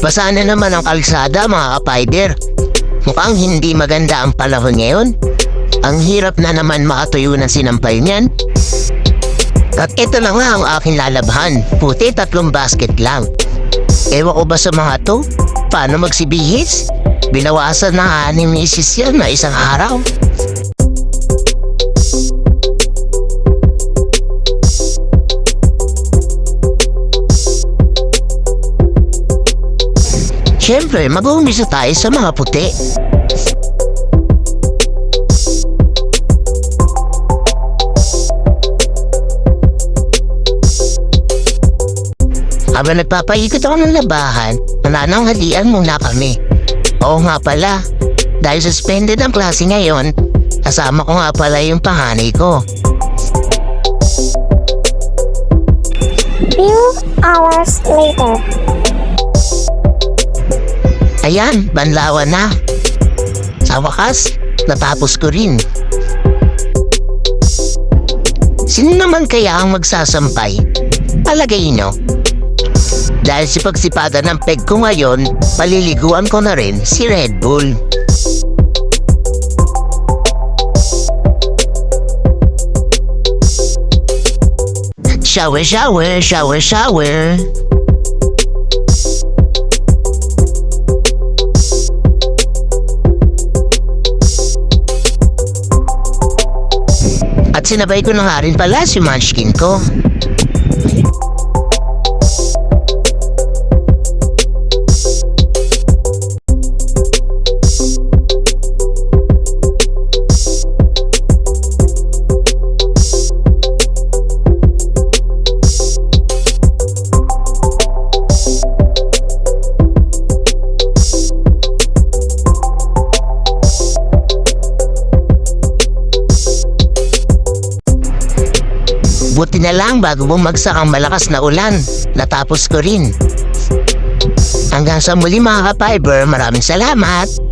Basa na naman ang kalsada mga kapider. Mukhang hindi maganda ang panahon ngayon. Ang hirap na naman makatuyo ng sinampay niyan. At ito na nga ang aking lalabhan. Puti tatlong basket lang. Ewan ko ba sa mga to? Paano magsibihis? Binawasan na nga ni Mrs. yan na isang araw. Siyempre, mag-uumpisa tayo sa mga puti. Habang nagpapaikot ako ng labahan, nanananghalian muna kami. Oo nga pala, dahil suspended ang klase ngayon, kasama ko nga pala yung panganay ko. Few hours later. Ayan, banlawan na. Sa wakas, natapos ko rin. Sino naman kaya ang magsasampay? Palagay nyo. Dahil si pagsipada ng peg ko ngayon, paliliguan ko na rin si Red Bull. Shower, shower, shower, shower. Sinabay ko na nga rin pala si Munchkin ko. Buti na lang bago bumagsak ang malakas na ulan. Natapos ko rin. Hanggang sa muli mga ka-fiber, maraming salamat.